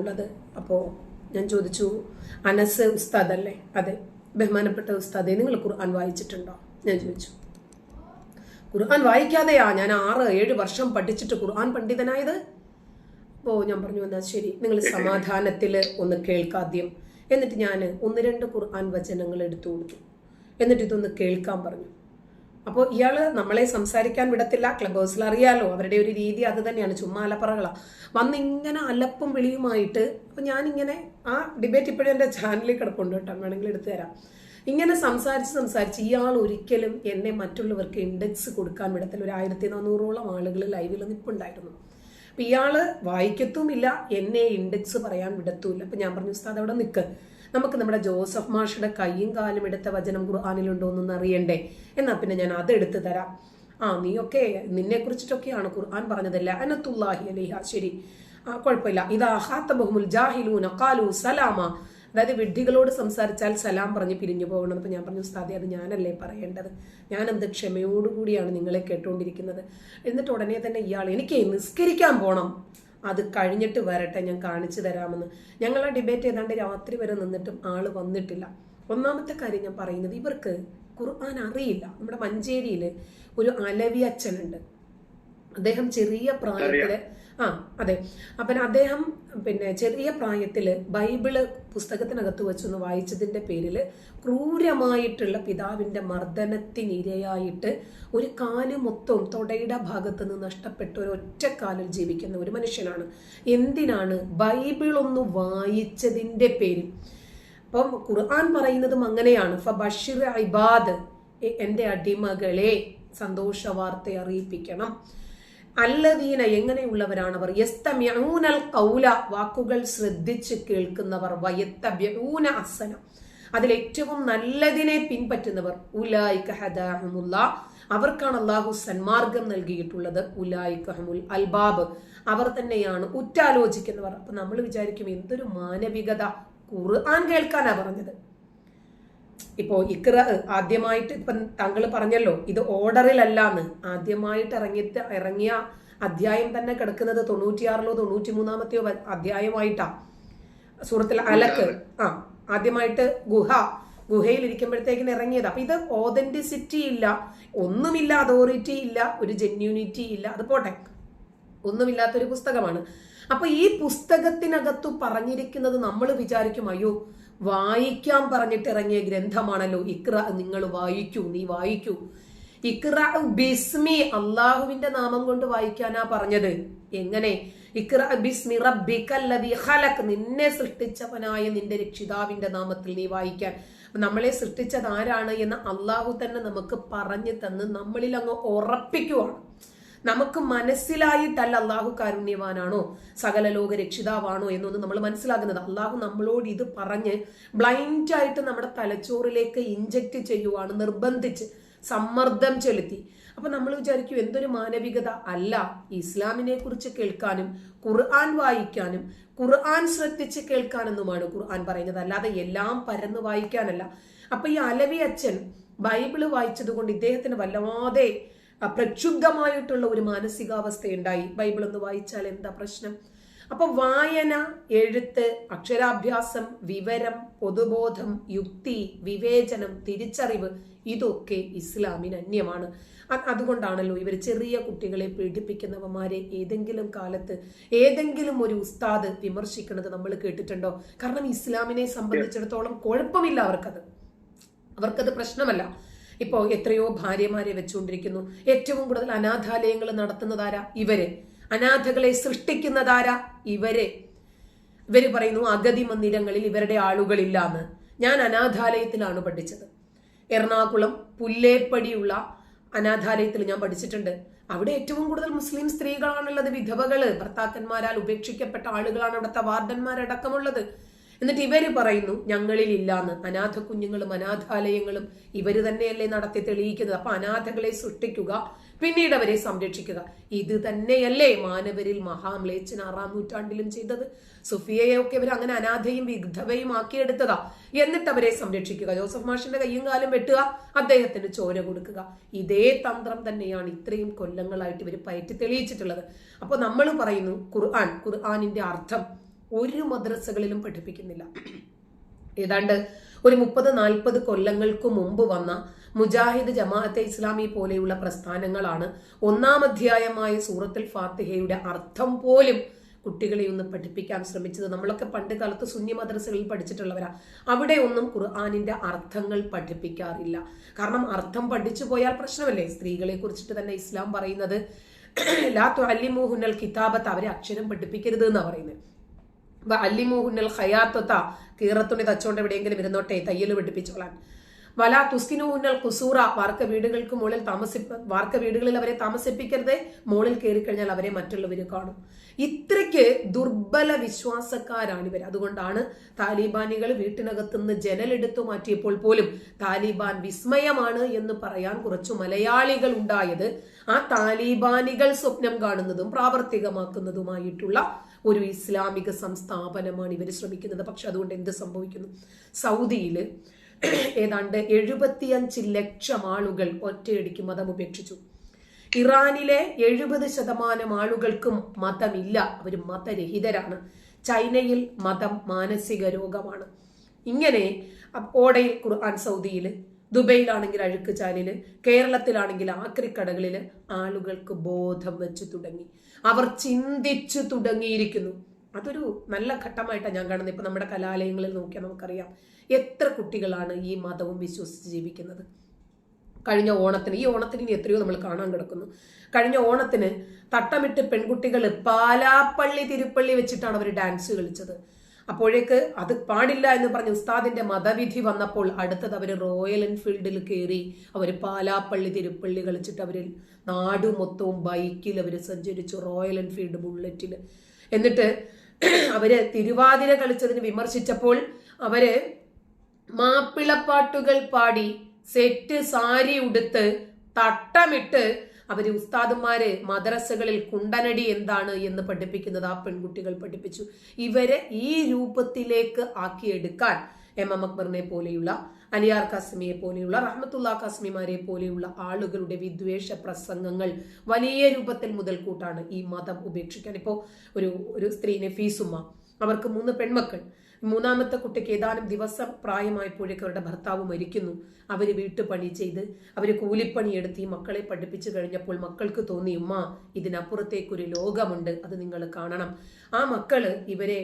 ഉള്ളത്. അപ്പോൾ ഞാൻ ചോദിച്ചു അനസ് ഉസ്താദ് അല്ലേ അതെ. ബഹുമാനപ്പെട്ട ഉസ്താദെ നിങ്ങൾ ഖുർആൻ വായിച്ചിട്ടുണ്ടോ? ഞാൻ ചോദിച്ചു. ഖുർആൻ വായിക്കാതെയാ ഞാൻ ആറ് ഏഴ് വർഷം പഠിച്ചിട്ട് ഖുർആൻ പണ്ഡിതനായത്? അപ്പോൾ ഞാൻ പറഞ്ഞു എന്നാ ശരി നിങ്ങൾ സമാധാനത്തിൽ ഒന്ന് കേൾക്കാദ്യം എന്നിട്ട് ഞാൻ ഒന്ന് രണ്ട് ഖുർആൻ വചനങ്ങൾ എടുത്തു കൊടുത്തു. എന്നിട്ട് ഇതൊന്ന് കേൾക്കാൻ പറഞ്ഞു. അപ്പോൾ ഇയാൾ നമ്മളെ സംസാരിക്കാൻ വിടത്തില്ല. ക്ലബ് ഹൗസിൽ അറിയാലോ അവരുടെ ഒരു രീതി അത് തന്നെയാണ്. ചുമ്മാ അലപ്പറകളാണ് വന്നിങ്ങനെ അലപ്പും വിളിയുമായിട്ട് അപ്പോൾ ഞാനിങ്ങനെ ആ ഡിബേറ്റ് ഇപ്പോഴും എന്റെ ചാനലിൽ കിടപ്പുണ്ട് കേട്ടോ. വേണമെങ്കിൽ എടുത്തു തരാം. ഇങ്ങനെ സംസാരിച്ച് സംസാരിച്ച് ഇയാൾ ഒരിക്കലും എന്നെ മറ്റുള്ളവർക്ക് ഇൻഡെക്സ് കൊടുക്കാൻ വിടത്തില്ല. ഒരു ആയിരത്തി നാനൂറോളം ആളുകൾ ലൈവിൽ നിൽപ്പുണ്ടായിരുന്നു അപ്പം ഇയാൾ വായിക്കത്തുമില്ല എന്നെ ഇൻഡെക്സ് പറയാൻ വിടത്തുമില്ല അപ്പം ഞാൻ പറഞ്ഞു ഉസ്താദ് അവിടെ നിൽക്ക് നമുക്ക് നമ്മുടെ ജോസഫ് മാഷയുടെ കൈയും കാലും എടുത്ത വചനം ഖുർആാനിലുണ്ടോ എന്നൊന്ന് അറിയണ്ടേ എന്നാൽ പിന്നെ ഞാൻ അത് എടുത്തു തരാം. ആ നീയൊക്കെ നിന്നെ കുറിച്ചിട്ടൊക്കെയാണ് ഖുർആൻ പറഞ്ഞതല്ല? അനത്തുല്ലാഹി അലിഹ ശരി ആ കുഴപ്പമില്ല. ഇതാ ഹാത്ത ബഹുമുൽ ജാഹിലൂന കാലു സലാമ. അതായത് വിഡ്ഢികളോട് സംസാരിച്ചാൽ സലാം പറഞ്ഞ് പിരിഞ്ഞു പോകണം അപ്പം ഞാൻ പറഞ്ഞു സ്ഥാതി അത് ഞാനല്ലേ പറയേണ്ടത്? ഞാനെന്ത് ക്ഷമയോടുകൂടിയാണ് നിങ്ങളെ കേട്ടുകൊണ്ടിരിക്കുന്നത് എന്നിട്ട് ഉടനെ തന്നെ ഇയാൾ എനിക്ക് നിസ്കരിക്കാൻ പോണം. അത് കഴിഞ്ഞിട്ട് വരട്ടെ ഞാൻ കാണിച്ചു തരാമെന്ന്. ഞങ്ങൾ ആ ഡിബേറ്റ് ഏതാണ്ട് രാത്രി വരെ നിന്നിട്ടും ആൾ വന്നിട്ടില്ല. ഒന്നാമത്തെ കാര്യം ഞാൻ പറയുന്നത് ഇവർക്ക് ഖുർആൻ അറിയില്ല. നമ്മുടെ മഞ്ചേരിയിൽ ഒരു അലവി അച്ഛനുണ്ട്. അദ്ദേഹം ചെറിയ പ്രായത്തിൽ ആ അതെ. അപ്പം അദ്ദേഹം പിന്നെ ചെറിയ പ്രായത്തിൽ ബൈബിൾ പുസ്തകത്തിനകത്ത് വെച്ചൊന്ന് വായിച്ചതിന്റെ പേരിൽ ക്രൂരമായിട്ടുള്ള പിതാവിന്റെ മർദ്ദനത്തിനിരയായിട്ട് ഒരു കാൽ മൊത്തം തൊടയുടെ ഭാഗത്ത് നിന്ന് നഷ്ടപ്പെട്ട ഒരു ഒറ്റക്കാലിൽ ജീവിക്കുന്ന ഒരു മനുഷ്യനാണ്. എന്തിനാണ് ബൈബിളൊന്ന് വായിച്ചതിന്റെ പേരിൽ? അപ്പം ഖുർആൻ പറയുന്നതും അങ്ങനെയാണ്. ഫ ബഷിർ ഇബാദ് എന്റെ അടിമകളെ സന്തോഷ വാർത്ത അറിയിപ്പിക്കണം. അല്ലദീന എങ്ങനെയുള്ളവരാണ് അവർ യസ്തമ്യൂനൽ കൗല വാക്കുകൾ ശ്രദ്ധിച്ച് കേൾക്കുന്നവർ. വയത്തബ്യൂന അസന. അതിലേറ്റവും നല്ലതിനെ പിൻപറ്റുന്നവർ ഉലായിക ഹദാഹമുല്ല. അവർക്കാണ് അള്ളാഹു സന്മാർഗം നൽകിയിട്ടുള്ളത് ഉലായിക്കഹമുൽ അൽബാബ്. അവർ തന്നെയാണ് ഉറ്റാലോചിക്കുന്നവർ. അപ്പൊ നമ്മൾ വിചാരിക്കും എന്തൊരു മാനവികത. ഖുർആൻ കേൾക്കാനാ പറഞ്ഞത്. ഇപ്പോ ഇക്ര ആദ്യമായിട്ട് ഇപ്പം താങ്കൾ പറഞ്ഞല്ലോ ഇത് ഓർഡറിലല്ലാന്ന്. ആദ്യമായിട്ട് ഇറങ്ങിയിട്ട് ഇറങ്ങിയ അധ്യായം തന്നെ കിടക്കുന്നത് തൊണ്ണൂറ്റിയാറിലോ തൊണ്ണൂറ്റി മൂന്നാമത്തെയോ അധ്യായമായിട്ടാ. സൂറത്തിൽ അലക്ക്. ആ ആദ്യമായിട്ട് ഗുഹ ഗുഹയിൽ ഇരിക്കുമ്പോഴത്തേക്കിന് ഇറങ്ങിയത്. അപ്പൊ ഇത് ഓതന്റിസിറ്റി ഇല്ല. ഒന്നുമില്ല അതോറിറ്റി ഇല്ല ഒരു ജെന്യൂനിറ്റി ഇല്ല. അത് പോട്ടെ. ഒന്നുമില്ലാത്തൊരു പുസ്തകമാണ്. അപ്പൊ ഈ പുസ്തകത്തിനകത്തു പറഞ്ഞിരിക്കുന്നത് നമ്മൾ വിചാരിക്കും അയ്യോ വായിക്കാൻ പറഞ്ഞിട്ട് ഇറങ്ങിയ ഗ്രന്ഥമാണല്ലോ ഇക്ര നിങ്ങൾ വായിക്കൂ നീ വായിക്കൂ. ഇക്ര ബിസ്മി അള്ളാഹുവിന്റെ നാമം കൊണ്ട് വായിക്കാനാ പറഞ്ഞത്. എങ്ങനെ? ഇക്ര ബിസ്മി റബ്ബിക്കല്ലതി ഹലക് നിന്നെ സൃഷ്ടിച്ചവനായ നിന്റെ രക്ഷിതാവിന്റെ നാമത്തിൽ നീ വായിക്കാൻ. നമ്മളെ സൃഷ്ടിച്ചത് ആരാണ് എന്ന് അള്ളാഹു തന്നെ നമുക്ക് പറഞ്ഞു തന്ന് നമ്മളിൽ അങ്ങ് ഉറപ്പിക്കുവാണ്. നമുക്ക് മനസ്സിലായിട്ടല്ല അള്ളാഹു കാരുണ്യവാനാണോ സകല ലോക രക്ഷിതാവാണോ എന്നൊന്നും നമ്മൾ മനസ്സിലാകുന്നത് അള്ളാഹു നമ്മളോട് ഇത് പറഞ്ഞ് ബ്ലൈൻഡ് ആയിട്ട് നമ്മുടെ തലച്ചോറിലേക്ക് ഇഞ്ചക്ട് ചെയ്യുവാണ് നിർബന്ധിച്ച് സമ്മർദ്ദം ചെലുത്തി. അപ്പൊ നമ്മൾ വിചാരിക്കും എന്തൊരു മാനവികത അല്ല ഇസ്ലാമിനെ കുറിച്ച് കേൾക്കാനും ഖുർആൻ വായിക്കാനും ഖുർആൻ ശ്രദ്ധിച്ച് കേൾക്കാനെന്നുമാണ് ഖുർആൻ പറയുന്നത്. അല്ലാതെ എല്ലാം പരന്ന് വായിക്കാനല്ല. അപ്പൊ ഈ അലവി അച്ഛൻ ബൈബിൾ വായിച്ചത് കൊണ്ട് ഇദ്ദേഹത്തിന് വല്ലാതെ പ്രക്ഷുബ്ധമായിട്ടുള്ള ഒരു മാനസികാവസ്ഥയുണ്ടായി. ബൈബിൾ ഒന്ന് വായിച്ചാൽ എന്താ പ്രശ്നം? അപ്പൊ വായന എഴുത്ത് അക്ഷരാഭ്യാസം വിവരം പൊതുബോധം യുക്തി വിവേചനം തിരിച്ചറിവ് ഇതൊക്കെ ഇസ്ലാമിന് അന്യമാണ്. അതുകൊണ്ടാണല്ലോ ഇവർ ചെറിയ കുട്ടികളെ പീഡിപ്പിക്കുന്നവന്മാരെ ഏതെങ്കിലും കാലത്ത് ഏതെങ്കിലും ഒരു ഉസ്താദ് വിമർശിക്കുന്നത് നമ്മൾ കേട്ടിട്ടുണ്ടോ? കാരണം ഇസ്ലാമിനെ സംബന്ധിച്ചിടത്തോളം കുഴപ്പമില്ല അവർക്കത്. അവർക്കത് പ്രശ്നമല്ല. ഇപ്പോ എത്രയോ ഭാര്യമാരെ വെച്ചുകൊണ്ടിരിക്കുന്നു. ഏറ്റവും കൂടുതൽ അനാഥാലയങ്ങൾ നടത്തുന്നതാരാ? ഇവരെ. അനാഥകളെ സൃഷ്ടിക്കുന്നതാരാ? ഇവരെ. ഇവർ പറയുന്നു അഗതി മന്ദിരങ്ങളിൽ ഇവരുടെ ആളുകളില്ലാന്ന്. ഞാൻ അനാഥാലയത്തിലാണ് പഠിച്ചത്. എറണാകുളം പുല്ലേപ്പടിയുള്ള അനാഥാലയത്തിൽ ഞാൻ പഠിച്ചിട്ടുണ്ട്. അവിടെ ഏറ്റവും കൂടുതൽ മുസ്ലിം സ്ത്രീകളാണുള്ളത് വിധവകൾ. ഭർത്താക്കന്മാരാൽ ഉപേക്ഷിക്കപ്പെട്ട ആളുകളാണ് അവിടുത്തെ വാർഡന്മാരടക്കമുള്ളത്. എന്നിട്ട് ഇവർ പറയുന്നു ഞങ്ങളിൽ ഇല്ലാന്ന് അനാഥ കുഞ്ഞുങ്ങളും അനാഥാലയങ്ങളും ഇവർ തന്നെയല്ലേ നടത്തി തെളിയിക്കുന്നത്. അപ്പൊ അനാഥകളെ സൃഷ്ടിക്കുക പിന്നീട് അവരെ സംരക്ഷിക്കുക. ഇത് തന്നെയല്ലേ മാനവരിൽ മഹാമ്ലേച്ചൻ ആറാം നൂറ്റാണ്ടിലും ചെയ്തത്. സുഫിയയൊക്കെ ഇവർ അങ്ങനെ അനാഥയും വിഗ്ധവയും ആക്കിയെടുത്തതാ. എന്നിട്ട് അവരെ സംരക്ഷിക്കുക. ജോസഫ് മാഷിന്റെ കയ്യും കാലം വെട്ടുക അദ്ദേഹത്തിന് ചോര കൊടുക്കുക. ഇതേ തന്ത്രം തന്നെയാണ് ഇത്രയും കൊല്ലങ്ങളായിട്ട് ഇവർ പയറ്റി തെളിയിച്ചിട്ടുള്ളത്. അപ്പോൾ നമ്മൾ പറയുന്നു ഖുർആൻ ഖുർആാനിന്റെ അർത്ഥം ഒരു മദ്രസകളിലും പഠിപ്പിക്കുന്നില്ല. ഏതാണ്ട് ഒരു മുപ്പത് നാൽപ്പത് കൊല്ലങ്ങൾക്ക് മുമ്പ് വന്ന മുജാഹിദ് ജമാഅത്തെ ഇസ്ലാമി പോലെയുള്ള പ്രസ്ഥാനങ്ങളാണ് ഒന്നാം അധ്യായമായ സൂറത്തുൽ ഫാത്തിഹയുടെ അർത്ഥം പോലും കുട്ടികളെ ഒന്ന് പഠിപ്പിക്കാൻ ശ്രമിച്ചത്. നമ്മളൊക്കെ പണ്ട് കാലത്ത് സുന്നി മദ്രസകളിൽ പഠിച്ചിട്ടുള്ളവരാ. അവിടെ ഒന്നും ഖുർആാനിന്റെ അർത്ഥങ്ങൾ പഠിപ്പിക്കാറില്ല. കാരണം അർത്ഥം പഠിച്ചു പോയാൽ പ്രശ്നമല്ലേ? സ്ത്രീകളെ കുറിച്ചിട്ട് തന്നെ ഇസ്ലാം പറയുന്നത് ലാ അല്ലിമോഹുനൽ കിതാബത്ത് അവരെ അക്ഷരം പഠിപ്പിക്കരുത് എന്നാണ് പറയുന്നത്. അല്ലിമൂഹുന്നൽ ഹയാത്തൊത്ത കീറത്തുണി തച്ചോണ്ട് എവിടെയെങ്കിലും ഇരുന്നോട്ടെ തയ്യൽ പഠിപ്പിച്ചോളാൻ വല തുസ്കിനൂന്നൽ കുസൂറ വാർക്ക വീടുകൾക്ക് മുകളിൽ താമസിപ്പ വാർക്ക വീടുകളിൽ അവരെ താമസിപ്പിക്കരുത് മുകളിൽ കയറി കഴിഞ്ഞാൽ അവരെ മറ്റുള്ളവർ കാണും. ഇത്രയ്ക്ക് ദുർബല വിശ്വാസക്കാരാണ് ഇവർ അതുകൊണ്ടാണ് താലിബാനികൾ വീട്ടിനകത്തുനിന്ന് ജനലെടുത്തു മാറ്റിയപ്പോൾ പോലും താലിബാൻ വിസ്മയമാണ് എന്ന് പറയാൻ കുറച്ചു മലയാളികൾ ഉണ്ടായത് ആ താലിബാനികൾ സ്വപ്നം കാണുന്നതും പ്രാവർത്തികമാക്കുന്നതുമായിട്ടുള്ള ഒരു ഇസ്ലാമിക സംസ്ഥാപനമാണ് ഇവർ ശ്രമിക്കുന്നത്. പക്ഷെ അതുകൊണ്ട് എന്ത് സംഭവിക്കുന്നു? സൗദിയിൽ ഏതാണ്ട് എഴുപത്തിയഞ്ച് ലക്ഷം ആളുകൾ ഒറ്റയടിക്ക് മതം ഉപേക്ഷിച്ചു. ഇറാനിലെ എഴുപത് ശതമാനം ആളുകൾക്കും മതമില്ല. അവർ മതരഹിതരാണ്. ചൈനയിൽ മതം മാനസിക രോഗമാണ്. ഇങ്ങനെ ഓടയിൽ ഖുർആൻ സൗദിയിൽ ദുബൈയിലാണെങ്കിൽ അഴുക്ക് ചാലിൽ കേരളത്തിലാണെങ്കിൽ ആക്രിക്കടകളിൽ ആളുകൾക്ക് ബോധം വെച്ച് തുടങ്ങി. അവർ ചിന്തിച്ചു തുടങ്ങിയിരിക്കുന്നു. അതൊരു നല്ല ഘട്ടമായിട്ടാണ് ഞാൻ കാണുന്നത്. ഇപ്പം നമ്മുടെ കലാലയങ്ങളിൽ നോക്കിയാൽ നമുക്കറിയാം എത്ര കുട്ടികളാണ് ഈ മതവും വിശ്വസിച്ച് ജീവിക്കുന്നത്. കഴിഞ്ഞ ഓണത്തിന് ഈ ഓണത്തിന് ഇനി എത്രയോ നമ്മൾ കാണാൻ കിടക്കുന്നു. കഴിഞ്ഞ ഓണത്തിന് തട്ടമിട്ട് പെൺകുട്ടികൾ പാലാപ്പള്ളി തിരുപ്പള്ളി വെച്ചിട്ടാണ് അവർ ഡാൻസ് കളിച്ചത്. അപ്പോഴേക്ക് അത് പാടില്ല എന്ന് പറഞ്ഞ് ഉസ്താദിന്റെ മതവിധി വന്നപ്പോൾ അടുത്തത് അവർ റോയൽ എൻഫീൽഡിൽ കയറി അവർ പാലാപ്പള്ളി തിരുപ്പള്ളി കളിച്ചിട്ട് അവർ നാടു മൊത്തവും ബൈക്കിൽ അവർ സഞ്ചരിച്ചു റോയൽ എൻഫീൽഡ് ബുള്ളറ്റിൽ എന്നിട്ട് അവർ തിരുവാതിര കളിച്ചതിന് വിമർശിച്ചപ്പോൾ അവർ മാപ്പിളപ്പാട്ടുകൾ പാടി സെറ്റ് സാരി ഉടുത്ത് തട്ടമിട്ട് അവർ ഉസ്താദുമാരെ മദ്രസകളിൽ കുണ്ടനടി എന്താണ് എന്ന് പഠിപ്പിക്കുന്നത് ആ പെൺകുട്ടികൾ പഠിപ്പിച്ചു. ഇവരെ ഈ രൂപത്തിലേക്ക് ആക്കിയെടുക്കാൻ എം എം അക്ബറിനെ പോലെയുള്ള അലിയാർ കാസ്മിയെ പോലെയുള്ള റഹ്മത്തുള്ള കാസ്മിമാരെ പോലെയുള്ള ആളുകളുടെ വിദ്വേഷ പ്രസംഗങ്ങൾ വലിയ രൂപത്തിൽ മുതൽക്കൂട്ടാണ് ഈ മതം ഉപേക്ഷിക്കാൻ. ഇപ്പോൾ ഒരു ഒരു സ്ത്രീ നഫീസുമ്മ അവർക്ക് മൂന്ന് പെൺമക്കൾ. മൂന്നാമത്തെ കുട്ടിക്ക് ഏതാനും ദിവസം പ്രായമായപ്പോഴേക്ക് അവരുടെ ഭർത്താവ് മരിക്കുന്നു. അവർ വീട്ടുപണി ചെയ്ത് അവർ കൂലിപ്പണി എടുത്ത് ഈ മക്കളെ പഠിപ്പിച്ചു കഴിഞ്ഞപ്പോൾ മക്കൾക്ക് തോന്നി ഉമ്മ ഇതിനപ്പുറത്തേക്കൊരു ലോകമുണ്ട് അത് നിങ്ങൾ കാണണം. ആ മക്കൾ ഇവരെ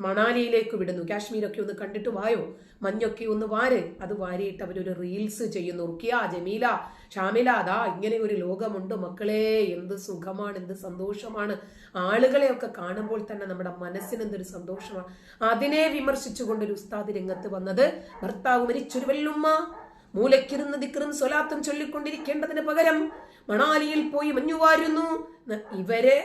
മണാലിയിലേക്ക് വിടുന്നു. കാശ്മീരൊക്കെ ഒന്ന് കണ്ടിട്ട് വായോ? മഞ്ഞൊക്കെ ഒന്ന് വാര്. അത് വാരിയിട്ട് അവരൊരു റീൽസ് ചെയ്യുന്നു. റുക്കിയ ജമീല ഷാമില അതാ ഇങ്ങനെ ഒരു ലോകമുണ്ട്. മക്കളെ എന്ത് സുഖമാണ് എന്ത് സന്തോഷമാണ്. ആളുകളെയൊക്കെ കാണുമ്പോൾ തന്നെ നമ്മുടെ മനസ്സിന് എന്തൊരു സന്തോഷമാണ്. അതിനെ വിമർശിച്ചുകൊണ്ട് ഒരു ഉസ്താദ് രംഗത്ത് വന്നത് ഭർത്താവ് മരിച്ചൊരു വെല്ലുമ്മ മൂലക്കിരുന്ന് ദിക്കറും സ്വലാത്തും ചൊല്ലിക്കൊണ്ടിരിക്കേണ്ടതിന് പകരം മണാലിയിൽ പോയി മഞ്ഞുവാരുന്നു ഇവരെ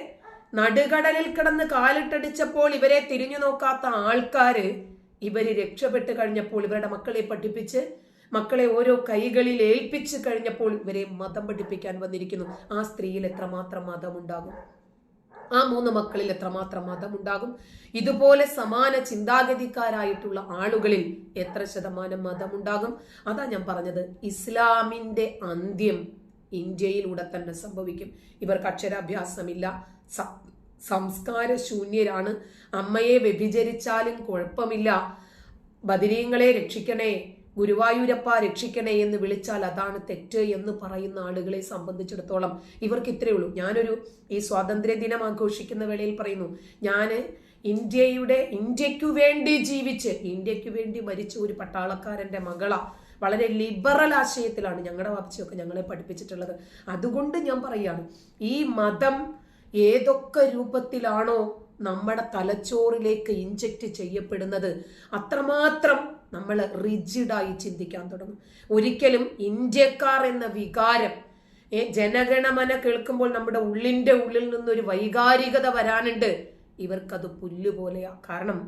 നടുകടലിൽ കിടന്ന് കാലിട്ടടിച്ചപ്പോൾ ഇവരെ തിരിഞ്ഞു നോക്കാത്ത ആൾക്കാര് ഇവർ രക്ഷപ്പെട്ട് കഴിഞ്ഞപ്പോൾ ഇവരുടെ മക്കളെ പഠിപ്പിച്ച് മക്കളെ ഓരോ കൈകളിൽ ഏൽപ്പിച്ച് കഴിഞ്ഞപ്പോൾ ഇവരെ മതം പഠിപ്പിക്കാൻ വന്നിരിക്കുന്നു. ആ സ്ത്രീയിൽ എത്രമാത്രം മതമുണ്ടാകും? ആ മൂന്ന് മക്കളിൽ എത്രമാത്രം മതമുണ്ടാകും? ഇതുപോലെ സമാന ചിന്താഗതിക്കാരായിട്ടുള്ള ആളുകളിൽ എത്ര ശതമാനം മതമുണ്ടാകും? അതാ ഞാൻ പറഞ്ഞത് ഇസ്ലാമിന്റെ അന്ത്യം ഇന്ത്യയിലൂടെ തന്നെ സംഭവിക്കും. ഇവർക്ക് അക്ഷരാഭ്യാസമില്ല. സംസ്കാര ശൂന്യരാണ് അമ്മയെ വ്യഭിചരിച്ചാലും കുഴപ്പമില്ല. ബദിരീങ്ങളെ രക്ഷിക്കണേ ഗുരുവായൂരപ്പ രക്ഷിക്കണേ എന്ന് വിളിച്ചാൽ അതാണ് തെറ്റ് എന്ന് പറയുന്ന ആളുകളെ സംബന്ധിച്ചിടത്തോളം ഇവർക്ക് ഇത്രയേ ഉള്ളൂ. ഞാനൊരു ഈ സ്വാതന്ത്ര്യ ദിനം ആഘോഷിക്കുന്ന വേളയിൽ പറയുന്നു ഞാൻ ഇന്ത്യയുടെ ഇന്ത്യക്കു വേണ്ടി ജീവിച്ച് ഇന്ത്യക്കു വേണ്ടി മരിച്ച ഒരു പട്ടാളക്കാരന്റെ മകള. വളരെ ലിബറൽ ആശയത്തിലാണ് ഞങ്ങളുടെ വാപ്പച്ചയൊക്കെ ഞങ്ങളെ പഠിപ്പിച്ചിട്ടുള്ളത്. അതുകൊണ്ട് ഞാൻ പറയാണ് ഈ മതം ഏതൊക്കെ രൂപത്തിലാണോ നമ്മുടെ തലച്ചോറിലേക്ക് ഇഞ്ചക്ട് ചെയ്യപ്പെടുന്നത് അത്രമാത്രം നമ്മൾ റിജിഡായി ചിന്തിക്കാൻ തുടങ്ങും. ഒരിക്കലും ഇന്ത്യക്കാർ എന്ന വികാരം ജനഗണമന കേൾക്കുമ്പോൾ നമ്മുടെ ഉള്ളിന്റെ ഉള്ളിൽ നിന്നൊരു വൈകാരികത വരാനുണ്ട് ഇവർക്കത് പുല്ലുപോലെയാ. കാരണം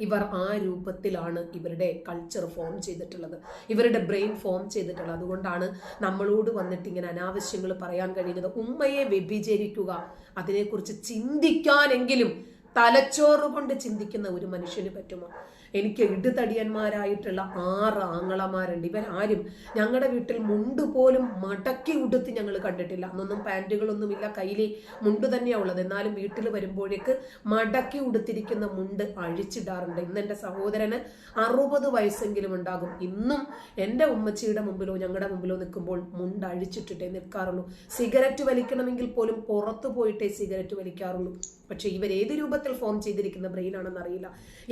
ഇവർ ആ രൂപത്തിലാണ് ഇവരുടെ കൾച്ചർ ഫോം ചെയ്തിട്ടുള്ളത്. ഇവരുടെ ബ്രെയിൻ ഫോം ചെയ്തിട്ടുള്ളത്. അതുകൊണ്ടാണ് നമ്മളോട് വന്നിട്ട് ഇങ്ങനെ അനാവശ്യങ്ങൾ പറയാൻ കഴിയുന്നത്. ഉമ്മയെ വ്യഭിചരിക്കുക. അതിനെക്കുറിച്ച് ചിന്തിക്കാനെങ്കിലും തലച്ചോറ് കൊണ്ട് ചിന്തിക്കുന്ന ഒരു മനുഷ്യന് പറ്റുമോ? എനിക്ക് ഇടുതടിയന്മാരായിട്ടുള്ള ആറ് ആങ്ങളമാരുണ്ട്. ഇവർ ആരും ഞങ്ങളുടെ വീട്ടിൽ മുണ്ട് പോലും മടക്കി ഉടുത്ത് ഞങ്ങൾ കണ്ടിട്ടില്ല. അന്നൊന്നും പാന്റുകളൊന്നുമില്ല കയ്യിൽ മുണ്ട് തന്നെയാണ് ഉള്ളത്. എന്നാലും വീട്ടിൽ വരുമ്പോഴേക്ക് മടക്കി ഉടുത്തിരിക്കുന്ന മുണ്ട് അഴിച്ചിടാറുണ്ട്. ഇന്ന് എന്റെ സഹോദരന് അറുപത് വയസ്സെങ്കിലും ഉണ്ടാകും. ഇന്നും എന്റെ ഉമ്മച്ചിയുടെ മുമ്പിലോ ഞങ്ങളുടെ മുമ്പിലോ നിൽക്കുമ്പോൾ മുണ്ട് അഴിച്ചിട്ടിട്ടേ നിൽക്കാറുള്ളൂ. സിഗരറ്റ് വലിക്കണമെങ്കിൽ പോലും പുറത്തു പോയിട്ടേ സിഗരറ്റ് വലിക്കാറുള്ളൂ. പക്ഷേ ഇവർ ഏത് രൂപത്തിൽ ഫോം ചെയ്തിരിക്കുന്ന ബ്രെയിൻ ആണെന്ന് അറിയില്ല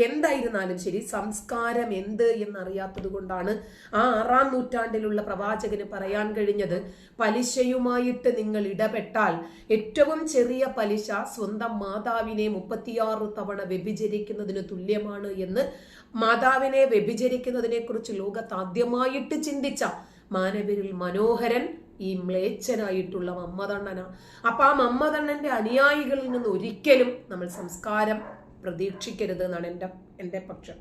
എന്തായിരുന്നാലും ശരി. സംസ്കാരം എന്ത് എന്നറിയാത്തത് കൊണ്ടാണ് ആ ആറാം നൂറ്റാണ്ടിലുള്ള പ്രവാചകന് പറയാൻ കഴിഞ്ഞത് പലിശയുമായിട്ട് നിങ്ങൾ ഇടപെട്ടാൽ ഏറ്റവും ചെറിയ പലിശ സ്വന്തം മാതാവിനെ മുപ്പത്തിയാറ് തവണ വ്യഭിചരിക്കുന്നതിന് തുല്യമാണ് എന്ന് മാതാവിനെ വ്യഭിചരിക്കുന്നതിനെ കുറിച്ച് ലോകത്ത് ആദ്യമായിട്ട് ചിന്തിച്ച മാനവരിൽ മനോഹരൻ ഈ മ്ലേച്ഛനായിട്ടുള്ള മമ്മതണ്ണന അപ്പൊ ആ മമ്മതണ്ണന്റെ അനുയായികളിൽ നിന്ന് ഒരിക്കലും നമ്മൾ സംസ്കാരം പ്രതീക്ഷിക്കരുത് എന്നാണ് എന്റെ എന്റെ പക്ഷം